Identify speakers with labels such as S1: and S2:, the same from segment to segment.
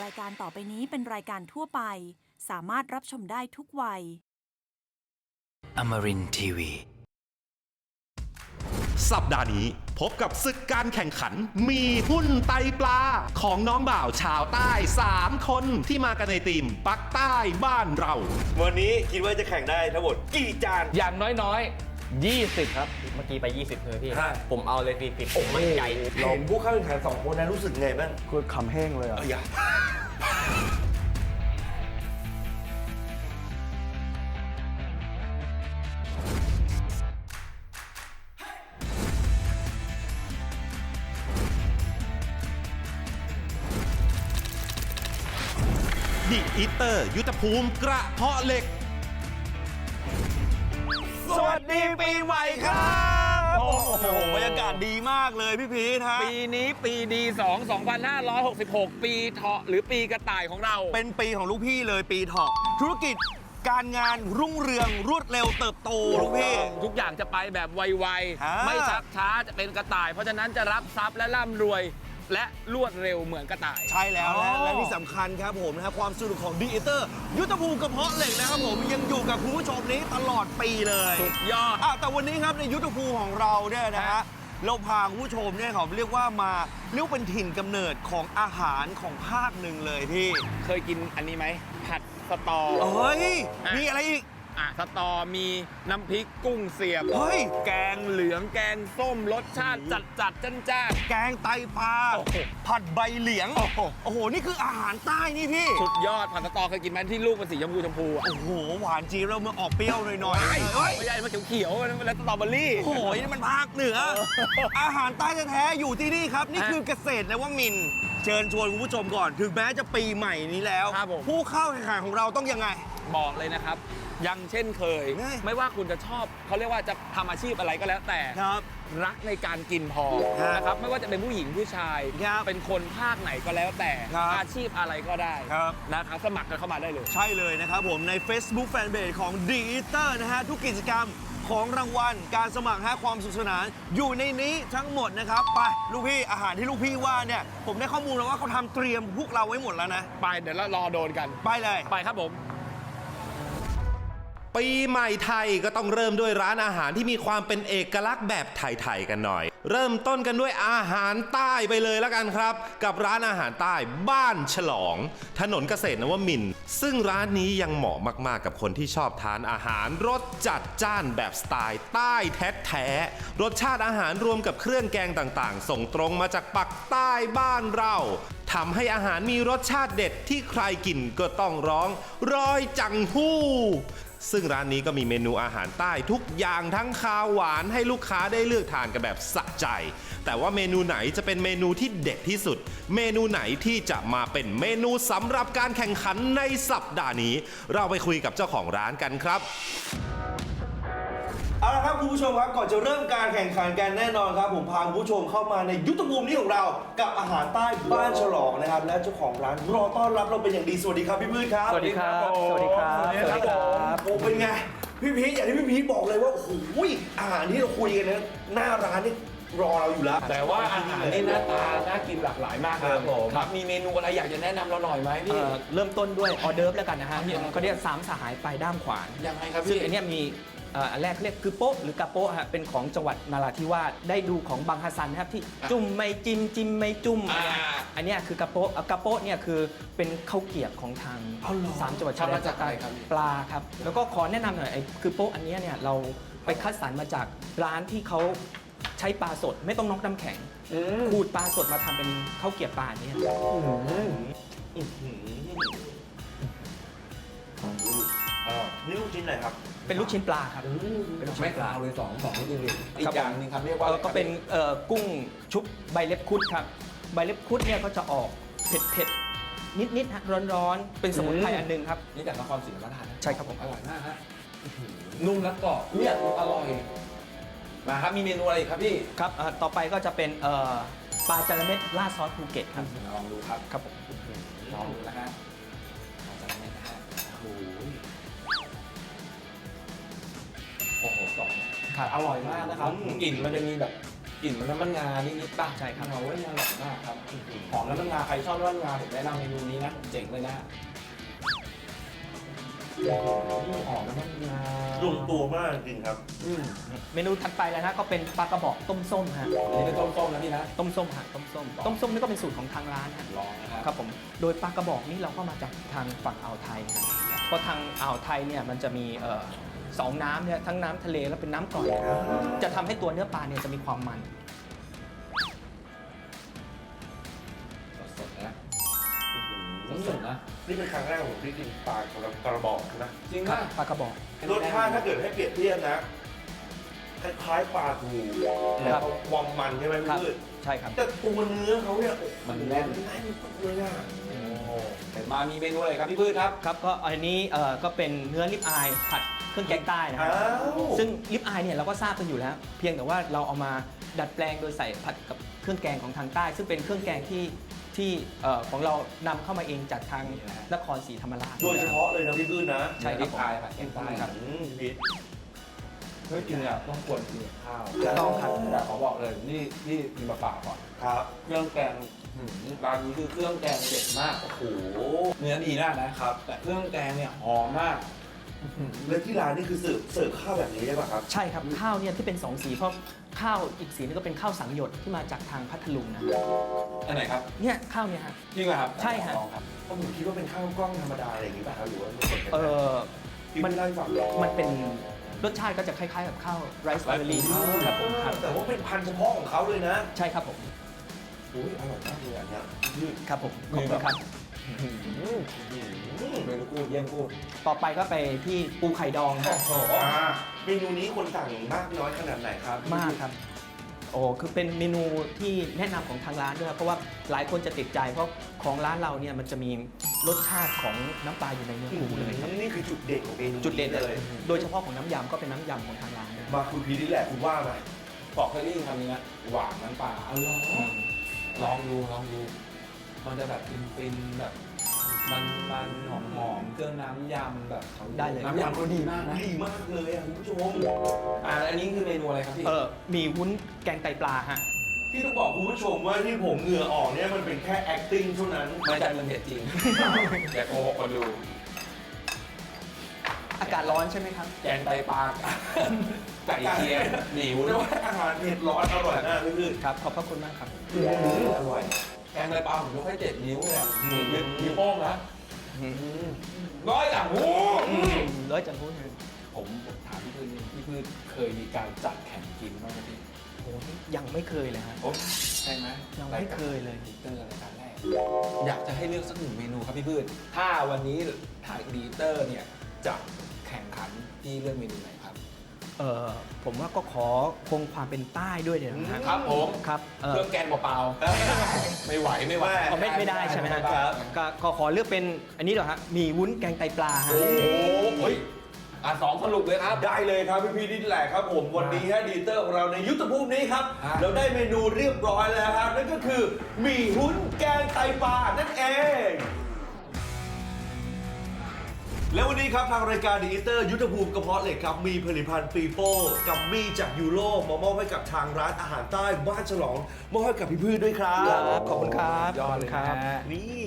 S1: รายการต่อไปนี้เป็นรายการทั่วไป สามารถรับชมได้ทุกวัย
S2: Amarin Tiwi.
S3: สัปดาห์นี้พบกับศึกการแข่งขัน มีหุ้นไตปลา ของน้องบ่าวชาวใต้ 3 คนที่มากันในทีมปักใต้บ้านเรา
S4: วันนี้คิดว่าจะแข่งได้ทั้งหมดกี่จาน
S5: อย่างน้อยๆ 20 ครับ
S6: เมื่อกี้ไป 20เลยพี่
S4: ใช่
S6: ผมเอาเลย40ผมมั่นใจ
S4: เห็นผู้เข้าแข่งขันสองคนนั้นรู้สึกไงบ้าง
S7: คือคำแห้งเลยอะ
S4: เอออย่า
S3: ดิอิเตอร์ ยุทธภูมิกระเพาะเหล็ก
S4: สวัสดีปีใหม่ครับโอ้โหบรรยากาศดีมากเลยพี่พีทฮะ
S5: ปีนี้ปีดี2 2566 ปีเถาะหรือปีกระต่ายของเรา
S4: เป็นปีของลูกพี่เลยปีเถาะธุรกิจการงานรุ่งเรืองรวดเร็วเติบโตลูกพี่
S5: ทุกอย่างจะไปแบบไว
S4: อ่า
S5: ๆไม่ชักช้าจะเป็นกระต่าย เพราะฉะนั้นจะรับทรัพย์และร่ำรวย และรวดเร็วเหมือนกระต่าย
S4: ใช่แล้ว
S5: อ๋
S4: นะ
S5: อ
S4: และที่สำคัญครับผมนะฮะความสนุกของดีเตอร์ยุทธภูมิกระเพาะเหล็กนะครับผมยังอยู่กับคุณผู้ชมนี้ตลอดปีเลย
S5: สุดยอด
S4: อะแต่วันนี้ครับในยุทธภูมิของเราเนี่ยนะฮะ
S5: ฮะ
S4: เราพาคุณผู้ชมเนี่ยเขาเรียกว่ามาเรียกว่าเป็นถิ่นกำเนิดของอาหารของภาคหนึ่งเลยพี่
S5: เคยกินอันนี้ไหมผัดสตอ
S4: เฮ้ย
S5: อะ
S4: มีอะไรอีก
S5: อะสตอมีน้ำพริกกุ้งเสียบ
S4: เฮ้ย
S5: แกงเหลืองแกงส้มรสชาติจัดจัดๆจ้านจ้าน
S4: แกงไตปลา
S5: โอ้โห
S4: ผัดใบเหลียง
S5: โอ้โห
S4: โอ้โห นี่คืออาหารใต้นี่พี่
S5: สุดยอดผัดสตอเคยกินไหมที่ลูกเป็นสีชมพูชมพูอะ
S4: โอ้โห หวานจี๊ดแล้วมันออกเปรี้ยวหน่อยๆ
S5: ไม่
S4: เฮ้ย
S5: ไม่ใช่มันเขียวๆมันเป็นสตรอเบอรี่
S4: โอ้โหนี่มันภาคเหนือ อาหารใต้แท้ๆอยู่ที่นี่ครับ นี่
S5: ฮะ
S4: คือเกษตรและว่ามินทร์เชิญชวนคุณผู้ชมก่อน ถึงแม้จะปีใหม่นี้แล้ว
S5: ครับผม
S4: ผู้เข้าแข่งขันของเราต้องยังไง
S5: บอกเลยนะครับ ยังเช่นเคย
S4: ไง
S5: ไม่ว่าคุณจะชอบเขาเรียกว่าจะทำอาชีพอะไรก็แล้วแต่
S4: ครับ
S5: รักในการกินพอ
S4: ครับ
S5: นะครับไม่ว่าจะเป็นผู้หญิงผู้ชาย
S4: ครับ
S5: เป็นคนภาคไหนก็แล้วแต่
S4: ครับ
S5: อาชีพอะไรก็ได้
S4: ครับ
S5: นะครับสมัครกันเข้ามาได้เลย
S4: ใช่เลยนะครับผมใน Facebook Fanpage ของ d e a t e r นะฮะ ทุกกิจกรรมของรางวัล การสมัครฮะความสนุขสนาน อยู่ในนี้ทั้งหมดนะครับ ไป ลูกพี่ อาหารที่ลูกพี่ว่าเนี่ย ผมได้ข้อมูลแล้วว่าเขาทำเตรียมพวกเราไว้หมดแล้วนะ
S5: ไปเดี๋ยวเรารอโดนกัน
S4: ไปเลย
S5: ไปครับผม
S3: ปีใหม่ไทยก็ต้องเริ่มด้วยร้านอาหารที่มีความเป็นเอกลักษณ์แบบไทยๆกันหน่อย เริ่มต้นกันด้วยอาหารใต้ไปเลยล้วกันครับ กับร้านอาหารใต้บ้านฉลอง ถนนเกษตรนวมินทร์ซึ่งร้านนี้ยังเหมาะมากๆ กับคนที่ชอบทานอาหารรสจัดจ้านแบบสไตล์ใต้แท้ๆรสชาติอาหารรวมกับเครื่องแกงต่างๆ ส่งตรงมาจากปักใต้บ้านเราทำให้อาหารมีรสชาติเด็ดที่ใครกินก็ต้องร้อง ร้อยจังหู้ ซึ่งร้านนี้ก็มีเมนูอาหารใต้ทุกอย่างทั้งคาวหวานให้ลูกค้าได้เลือกทานกันแบบสะใจ แต่ว่าเมนูไหนจะเป็นเมนูที่เด็ดที่สุด เมนูไหนที่จะมาเป็นเมนูสำหรับการแข่งขันในสัปดาห์นี้ เราไปคุยกับเจ้าของร้านกันครับ
S4: เอาละครับคุณผู้ชมครับก่อนจะเริ่มการแข่งขันกันแน่นอนครับ ผมพาคุณผู้ชมเข้ามาในยุทธภูมินี้ของเรา กับอาหารใต้บ้านฉลองนะครับ และเจ้าของร้านรอต้อนรับเราเป็นอย่างดีสวัสดีครับพี่มืดครับ
S7: สวัสดีครับ
S4: ผม
S7: สวัสดีครับ
S4: สวัสดีครับ
S7: สวัสดีครับ
S4: ผมโอ้เป็นไงพี่พีชอย่างที่พี่พีชบอกเลยว่าโอ้โหอาหารที่เราคุยกันนะหน้าร้านนี่รอเราอยู่แล้ว
S5: แต่ว่าอาหารนี่หน้าตาน่ากินหลากหลายมากนะครับ
S4: ผม
S5: ครับมีเมนูอะไรอยากจะแนะนำเราหน่อยไหมพี่
S6: เอ่อเริ่มต้นด้วยออเดิร์ฟแล้วกันนะฮะ
S5: ครับ
S6: เขาเรียกสามสหายปลายด้ามขวาน
S5: ยังไงครับ
S6: ซึ่ง
S5: พี่
S6: อันเนี้ยมีเอ่ออันแรกเขาเรียกคือโป๊ะหรือกะโป๊ะฮะเป็นของจังหวัดนาราธิวาสได้ดูของบางฮัสซันนะครับที่จุ่มไม่จิ้มจิ้มไม่จุ่ม
S5: อ่า
S6: อันเนี้ยคือกะโป๊ะเอ่อกะโป๊ะเนี่ยคือเป็นข้าวเกรียบของทางสามจังหวัดชายแดนภาคใต้ปลาครับ แล้วก็ขอแนะนำหน่อยไอ้คือโป๊ะอันเนี้ยเนี่ยเราไปคัดสรรมาจากร้านที่เขาใช้ปลาสดไม่ต้องน็อกน้ำแข็งขูดปลาสดมาทำเป็นข้าวเกรียบปลาอันเนี้ย
S4: นี่ลูกชิ้นไหนครับ
S6: เป็นลูกชิ้นปลาครับ เป็นลูกชิ้
S5: ไม่
S6: นปลา
S5: ขาวเลยสองสองจริงๆอี
S6: ครั
S5: ก
S6: บ
S5: อย่างหนึงครับเรียกว่า
S6: เอ่อก็เป็นเอ่อกุ้งชุบใบเล็บคุดครับ ใบเล็บคุดเนี่ยก็จะออกเผ็ดเผ็ดนิดนิดๆฮะร้อนๆ เป็นสมุนไพรอันหนึงครับ
S5: นี่จากนครศรีธรรมราชนะ
S6: ใช่ครับผม
S5: อร่อยมากฮะนุ่มและกรอบเนี่ยอร่อยมาครับมีเมนูอะไรอีกครับพี่
S6: ครับเอ่อต่อไปก็จะเป็นเอ่อปลาจาระเม็ดราดซอสภูเก็ตครับ
S5: ลองดูครับ
S6: ครับผม
S5: ลองดูนะฮะ สอง
S6: ครับ
S5: อร่อยมากนะครับกลิ่นมันจะมีแบบกลิ่นมันน้ำมันงานิดๆป่ะ
S6: ใช่ครับ
S5: โอ้ยอร่อยมากครับหอมน้ำมันงาใครชอบน้ำมันงาผมแนะนำเมนูนี้นะเจ๋งเลยนะหอมน้ำมันงา
S8: ลงตัวมากจริงครับ
S5: อืม
S6: เมนูถัดไปแล้วนะก็เป็นปลากระบอกต้มส้มฮะ
S5: อันนี้เป็นต้มส้มนะพี่นะ
S6: ต้มส้มฮะต้มส้มต้มส้มนี่ก็เป็นสูตรของทางร้านฮะ
S5: ลองนะครับ
S6: ครับผมโดยปลากระบอกนี่เราก็มาจากทางฝั่งอ่าวไทยฮะเพราะทางอ่าวไทยเนี่ยมันจะมีเอ่อ สองน้ำเนี่ยทั้งน้ำทะเลและเป็นน้ำกร่อย จะทำให้ตัวเนื้อปลาเนี่ยจะมีความมัน
S5: สดๆนะสดๆนะ
S4: นี่เป็นครั้งแรกของผมที่กินปลากระกระบอกนะ
S5: จริง
S6: ครับ
S5: ป่ะ
S6: ปลากระบอก
S4: รสชาติถ้าเกิดให้เปรียบเทียบนะคล้ายๆปลาทูแต่
S6: ครับ
S4: ความมันใช่ไหม
S6: ครับ
S4: พี่พืช
S6: ใช่ครับ
S4: แต่ตัวเนื้อเขาเนี่ย
S5: มันแน่น
S4: แน่นเลยอะ
S5: โอ้แต่มามีเมนูอะไรครับพี่พืชครับ
S6: ครับก็อันนี้เอ่อก็เป็นเนื้อลิปอายผัดเครื่องแกงใต้นะค
S4: อ้า
S6: รับ
S4: ว
S6: ซึ่งลิปอายเนี่ยเราก็ทราบกันอยู่แล้ว เพียงแต่ว่าเราเอามาดัดแปลงโดยใส่ผัดกับเครื่องแกงของทางใต้ ซึ่งเป็นเครื่องแกงที่ที่เอ่อของเรานำเข้ามาเองจากทางนครศรีธรรมราช
S4: โดยเฉพาะเลยนะพี่พืชนะ
S6: ใช่ครับ
S5: พายผัดแกงใต้
S6: ครับ
S4: อืมพี่
S5: เฮ้ยกินเนี่ยต้องควรกินกับข้าว
S6: ต้องครับ
S5: แต่ขอบอกเลยนี่นี่กินเปล่าๆก่อน
S4: ครับ
S5: เครื่องแกง หืมร้านนี้คือเครื่องแกงเด็ดมากโอ้โหเนื้อดีมากนะครับ แต่เครื่องแกงเนี่ยหอมมาก
S4: แล้วที่ร้านนี่คือเสิร์ฟเสิร์ฟข้าวแบบนี้ได้ป่ะครับ
S6: ใช่ครับ ข้าวเนี่ยที่เป็นสองสีเพราะข้าวอีกสีนึงก็เป็นข้าวสังหยดที่มาจากทางพัทลุงนะ
S5: อันไหนครับ
S6: เนี่ยข้าวเนี่ยฮะ
S5: จริงเหรอครับ
S6: ใช่ฮะ
S5: ลองครับ
S4: เพราะผมคิดว่าเป็นข้าวกล้องธรรมดาอะไรอย่างนี้ป่ะครับหรือว่ามันเป็น
S6: เออ
S4: พี่ไม่ได้ฟังเลย
S6: มันเป็นรสชาติก็จะคล้ายๆกับข้าวไรซ์เบอร์รี่ครับผมครับ
S4: แต่ว่าเป็นพันธุ์เฉพาะของเขาเลยนะ
S6: ใช่ครับผม
S4: อุ้ยอร่อยมากเลยอันเนี้ยยืด
S6: ครับผมขอบคุณครับ
S5: เมนูกูดเยี่ยมกูด
S6: ต่อไปก็ไปที่ปูไข่ดองฮะ
S4: อ่าเมนูนี้คนสั่งมากน้อยขนาดไหนครับ
S6: มากครับ โอ้คือเป็นเมนูที่แนะนำของทางร้านด้วยครับ เพราะว่าหลายคนจะติดใจ เพราะของร้านเราเนี่ยมันจะมีรสชาติของน้ำปลาอยู่ในเนื้อปูเลยครับ
S4: นี่คือจุดเด่นของเมนู
S6: จุดเด่น
S4: เล
S6: เลยยโดยเฉพาะของน้ำยำก็เป็นน้ำยำของทางร้านด้วย
S4: มาคุณพีนี่แหละคุณว่าไหม
S5: บอกเคยได้ยินคำนี้นะหวานน้ำปลาอร่อย ลองดูลองดู มันจะแบบฟินๆแบบมันมันหอมหอมๆเครื่องน้ำยำแบบ
S6: ได้เลย
S5: น้ำยำก็ดีมากนะ
S4: ดีมากเลยอะคุณผู้ชม
S5: อ่าอันนี้คือเมนูอะไรครับพี่
S6: เออมีวุ้นแกงไตปลาฮะ
S4: พี่ต้องบอกคุณผู้ชมว่าที่ผมเหงื่อออกเนี่ยมันเป็นแค่ acting เท่านั้น
S5: ไม่ใช่มันเผ็ดจริง อย่าโกหกคนดู
S6: อากาศร้อนใช่ไหมครับ
S5: แกงไตปลาไก่เคียงหนีวุ้น
S4: แต่ว่าอาหารเผ็ดร้อนอร่อยมากพี่พืช
S6: ครับ ขอบพระคุณมากครับ
S4: อร่อย
S5: แกงไตปลาผมยกให้เจ็ดนิ้วเลยอะนิ้วโป้งนะร้อยหลังหู
S6: ร้อยจันทร์พูดนะ
S5: ผมผมถามพี่พืชนี่พี่พืชเคยมีการจัดแข่งกินบ้างไหมพี่
S6: โอ้ยยังไม่เคยเลยฮะ
S5: ใช่ไหม
S6: ยังไม่เคยเลย
S5: ดีเตอร์รายการแรก อยากจะให้เลือกสักหนึ่งเมนูครับพี่พืช ถ้าวันนี้ถ่ายดีเตอร์เนี่ยจะ แข่งขันที่เลือกเมนูไหนครับ
S6: เออผมว่าก็ขอคงความเป็นใต้ด้วยเดี๋ยวนะฮะ
S5: ครับผม
S6: ครับเอ
S5: เค
S6: อ
S5: รื่องแกงเปล่าๆไม่ไหวไม่ไหว
S6: เอาไม่ไม่ได้ใช่ไหมฮะก็ก็ขอเลือกเป็นอันนี้เหรอฮะมีวุ้นแกงไตปลาฮะ
S5: โอ้โหอะสองสรุปเลยครับ
S4: ได้เลยครับพี่พีนี่แหละครับผมวันนี้ฮะดีเตอร์ของเราในยุทธภูมินี้ครับ
S5: อะ
S4: เราได้เมนูเรียบร้อยแล้วครับนั่นก็คือหมี่หุ้นแกงไตปลานั่นเอง แล้ววันนี้ครับทางรายการดีเตอร์ยุทธภูมิกระเพาะเหล็กครับ มีผลิตภัณฑ์ปีโป้กับมีจากยูโรมามอบให้กับทางร้านอาหารใต้บ้านฉลองมอบให้กับพี่พืชด้วยครับ
S6: ครับขอบคุณครับ
S5: ยอดเลย
S6: ขอบคุณค
S5: นะ
S6: รับ
S4: นี่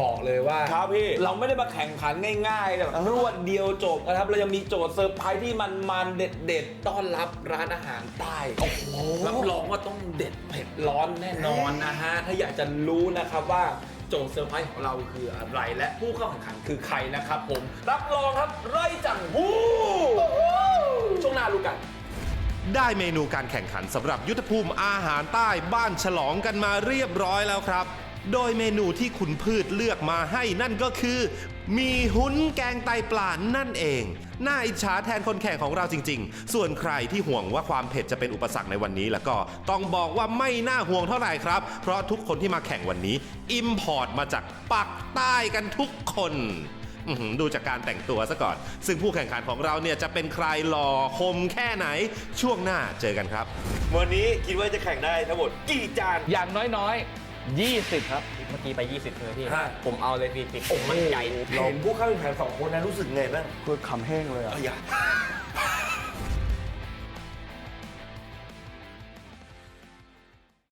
S5: บอกเลยว่า
S4: ครับพี่
S5: เราไม่ได้มาแข่งขันง่ายๆแบบรวดเดียวจบนะครับ เรายังมีโจทย์เซอร์ไพรส์ที่มันๆเด็ดๆ ต้อนรับร้านอาหารใต้โอ้โหรับรองว่าต้องเด็ดเผ็ดร้อนแน่นอนนะฮะ ถ้าอยากจะรู้นะครับว่า โจทย์เซอร์ไพรส์ของเราคืออะไร และผู้เข้าแข่งขันคือใครนะครับผม รับรองครับไร่จังหูช่วงหน้ารู้กัน
S3: ได้เมนูการแข่งขันสำหรับยุทธภูมิอาหารใต้บ้านฉลองกันมาเรียบร้อยแล้วครับ โดยเมนูที่คุณพืชเลือกมาให้นั่นก็คือ มีหุ้นแกงไตปลานั่นเอง น่าอิจฉาแทนคนแข่งของเราจริง ๆ ส่วนใครที่ห่วงว่าความเผ็ดจะเป็นอุปสรรคในวันนี้ แล้วก็ต้องบอกว่าไม่น่าห่วงเท่าไหร่ครับ เพราะทุกคนที่มาแข่งวันนี้อิมพอร์ตมาจากปักใต้กันทุกคนอื้อหือดูจากการแต่งตัวซะก่อน ซึ่งผู้แข่งขันของเราเนี่ยจะเป็นใครหล่อคมแค่ไหน ช่วงหน้าเจอกันครับ
S4: วันนี้คิดว่าจะแข่งได้ทั้งหมดกี่จาน
S9: อย่างน้อยๆ 20 ครับ เมื่อกี้ไป 20เลยพี่
S4: ฮะ
S9: ผมเอาเลยพี่ติดผมมั่นใจ
S4: เห็นผู้เข้าแข่งขันสองคนนะรู้สึกไงบ้าง
S7: คือขำแห้งเลยอะ
S4: เอาอย่า